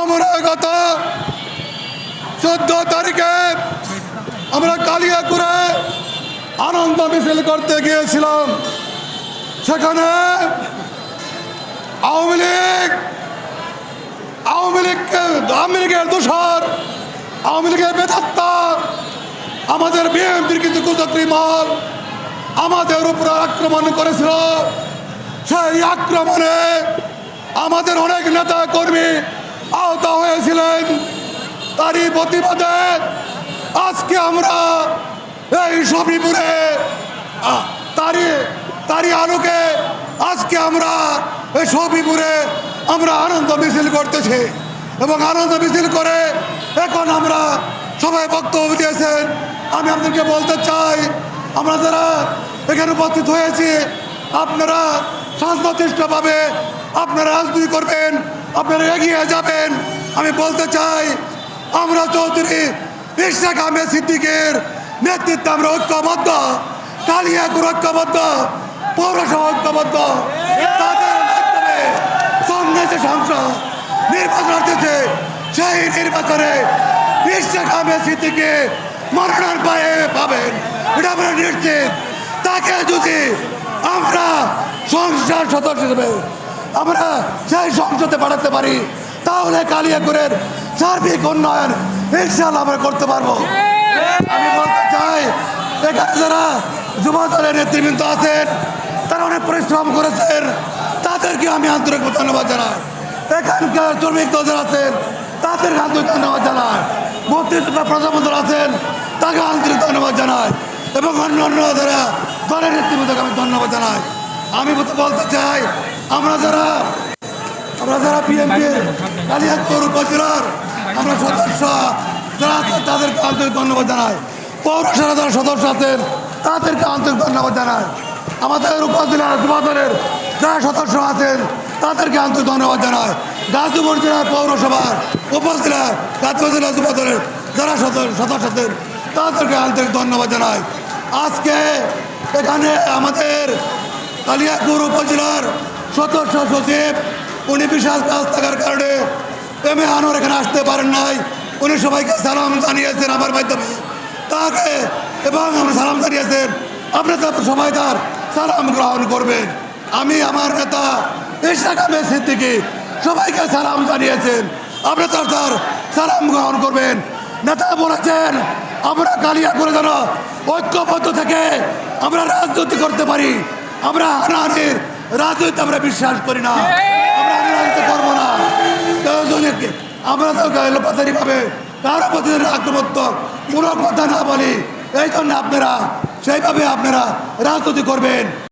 আমরা গত চোদ্দ তারিখে আমরা কালিয়াকুড়ে আনন্দ মিছিল করতে গিয়েছিলাম। সেখানে আওয়ামী লীগ, আওয়ামী লীগকে, আওয়ামী লীগের দোষর, আওয়ামী লীগের বেদাত্তা আমাদের বিএনপির কিছু কুচক্রী মল আমাদের উপর আক্রমণ করেছিল। সেই আক্রমণে আমাদের অনেক নেতা কর্মী তারই প্রতিবাদে আজকে আমরা এই সবিপুরে তারই তারই আলোকে আজকে আমরা এই সবিপুরে আমরা আনন্দ মিছিল করতেছি এবং আনন্দ মিছিল করে এখন আমরা সবাই বক্তব্য দিয়েছেন। আমি আপনাদেরকে বলতে চাই, আমরা যারা এখানে উপস্থিত হয়েছি, আপনারা শান্তশিষ্টভাবে আপনারা রাজনীতি করবেন, আপনারা এগিয়ে যাবেন। আমি বলতে চাই আমরা চৌধুরী ইশাক আহমেদ সিদ্দিকের নেতৃত্বে আমরা ঐক্যবদ্ধ, কালিয়াকুর ঐক্যবদ্ধ, পৌরসভা ঐক্যবদ্ধ মাধ্যমে সংসদ নির্বাচন সেই পাবেন। আমরা নিশ্চিত। তাকে যদি আমরা সংসদ সদস্য হিসেবে আমরা সেই সংসদে পাঠাতে পারি, তাহলে কালিয়াকুরের সার্বিক উন্নয়ন ইনশাল্লাহ আমরা করতে পারব। আমি বলতে চাই এখানে যারা যুব দলের নেতৃবৃন্দ আছেন তারা অনেক পরিশ্রম করেছেন তাদেরকে আমি আন্তরিক ধন্যবাদ জানাই। এখানকার শ্রমিক দল যারা আছেন তাদেরকে আন্তরিক ধন্যবাদ জানাই। মুক্তিযোদ্ধা প্রজাতন্ত্র আছেন তাকে আন্তরিক ধন্যবাদ জানাই। এবং অন্য অন্য যারা দলের নেতৃবৃন্দকে আমি ধন্যবাদ জানাই। আমি বলতে চাই আমরা যারা আমরা যারা বিএনপির কালিয়াকুর উপজেলার আমরা সদস্য যারা আছেন তাদেরকে আন্তরিক ধন্যবাদ জানাই পৌরসভার যারা সদস্য আছেন তাদেরকে আন্তরিক ধন্যবাদ জানাই আমাদের উপজেলার যুবদলের যারা সদস্য আছেন তাদেরকে আন্তরিক ধন্যবাদ জানাই গাজীপুর জেলার পৌরসভার উপজেলার গাজীপুর জেলা যুবদলের যারা সদস্য আছেন তাদেরকে আন্তরিক ধন্যবাদ জানাই আজকে এখানে আমাদের কালিয়াকুর উপজেলার সদস্য সচিব উনি বিশাল কাজ থাকার কারণে এম এ এখানে আসতে পারেন নাই। উনি সবাইকে সালাম জানিয়েছেন আমার মাধ্যমে। তাকে এবং আমরা সালাম জানিয়েছেন আপনারা সবাই তার সালাম গ্রহণ করবেন। আমি আমার নেতা ইশাক আহমেদ সিদ্দিকি সবাইকে সালাম জানিয়েছেন আপনারা তার তার সালাম গ্রহণ করবেন। নেতা বলেছেন, আমরা কালিয়া করে যেন ঐক্যবদ্ধ থেকে আমরা রাজনীতি করতে পারি। আমরা হানাহানির রাজনীতি আমরা বিশ্বাস করি না। যদি আমরা তো লোপাতারি পাবে কারও প্রতি আক্রমত্ব কোনো কথা না বলি, এই জন্য আপনারা সেইভাবে আপনারা রাজনীতি করবেন।